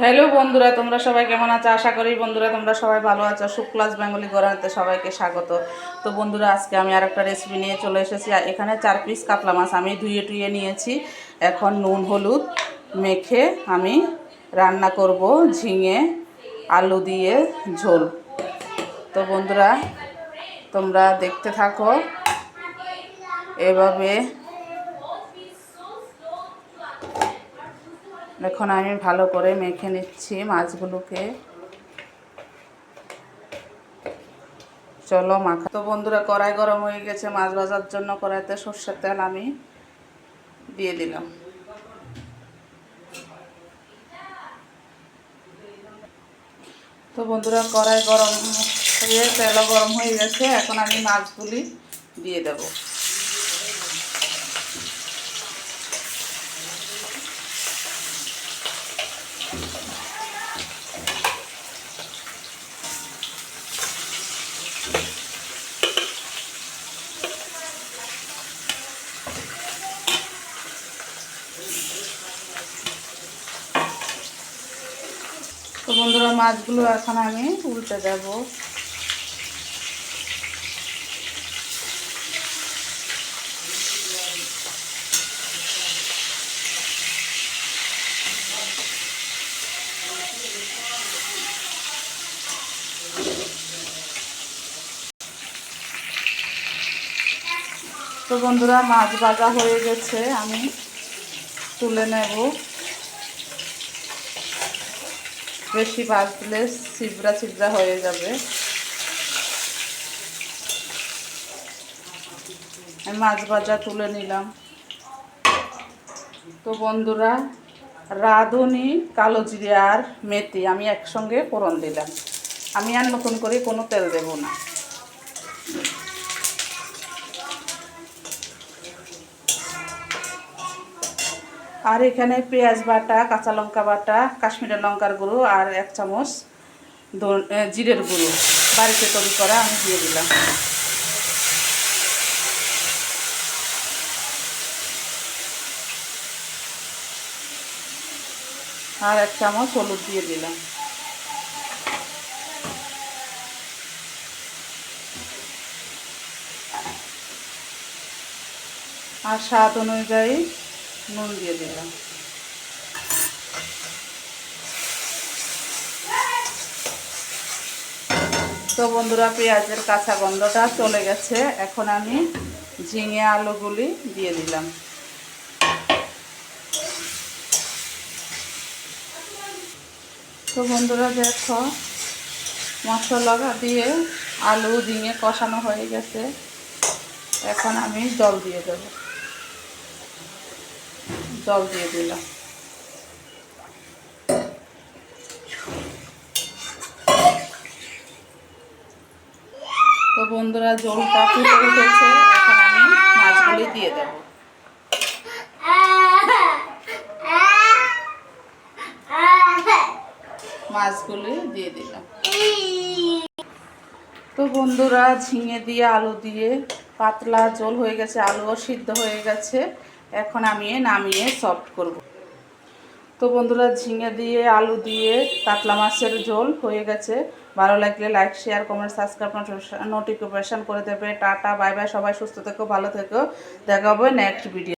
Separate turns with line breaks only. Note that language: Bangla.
হ্যালো বন্ধুরা, তোমরা সবাই কেমন আছো? আশা করি বন্ধুরা তোমরা সবাই ভালো আছো। শুক্লাস বেঙ্গলি গড়াতে সবাইকে স্বাগত। তো বন্ধুরা, আজকে আমি আর একটা রেসিপি নিয়ে চলে এসেছি। এখানে চার পিস কাতলা মাছ আমি ধুয়ে টুয়ে নিয়েছি। এখন নুন, হলুদ মেখে আমি রান্না করব ঝিঙে, আলু দিয়ে ঝোল। তো বন্ধুরা, তোমরা দেখতে থাকো। এভাবে এখন আমি ভালো করে মেখে নিচ্ছি মাছগুলোকে। চলো মাখা। তো বন্ধুরা, কড়াই গরম হয়ে গেছে, মাছ ভাজার জন্য কড়াইতে সর্ষের তেল আমি দিয়ে দিলাম। তো বন্ধুরা, কড়াই গরম হয়ে তেলও গরম হয়ে গেছে, এখন আমি মাছগুলি দিয়ে দেবো। তো বন্ধুরা মাছগুলো এখন আমি উল্টে দেব। তো বন্ধুরা, মাছ ভাজা হয়ে গেছে, আমি তুলে নেব। বেশি ভাজলে ছিবড়া ছিবড়া হয়ে যাবে। মাছ ভাজা তুলে নিলাম। তো বন্ধুরা, রাঁধুনি, কালো জিরে আর মেথি আমি একসঙ্গে ফোড়ন দিলাম। আমি আর নতুন করে কোনো তেল দেব না। আর এখানে পেঁয়াজ বাটা, কাঁচা লঙ্কা বাটা, কাশ্মীরের লঙ্কার গুঁড়ো আর এক চামচ জিরের গুঁড়ো। বাড়িতে তৈরি করা আমি দিয়ে দিলাম। আর এক চামচ হলুদ দিয়ে দিলাম। আর স্বাদ অনুযায়ী নুন দিয়ে দিলাম। তো বন্ধুরা, পেঁয়াজের কাঁচা গন্ধটা চলে গেছে। এখন আমি ঝিঙে আলুগুলি দিয়ে দিলাম। তো বন্ধুরা, দেখো, মশলা দিয়ে আলু, ঝিঙে কষানো হয়ে গেছে। এখন আমি জল দিয়ে দেবো। জল দিয়ে দিলাম। তো বন্ধুরা, জলটা ফুটে উঠেছে, এখন আমি মাছগুলি দিয়ে দেব। মাছগুলি দিয়ে দিলাম। তো বন্ধুরা, ঝিঙে দিয়ে আলু দিয়ে পাতলা জল হয়ে গেছে, আলুও সিদ্ধ হয়ে গেছে। এখন আমি নামিয়ে সফট করব। তো বন্ধুরা, ঝিঙে দিয়ে, আলু দিয়ে কাতলা মাছের ঝোল হয়ে গেছে। ভালো লাগলে like share comment subscribe notification করে দেবে। টাটা বাই বাই সবাই সুস্থ থেকো, ভালো থেকো। দেখা হবে নেক্সট ভিডিও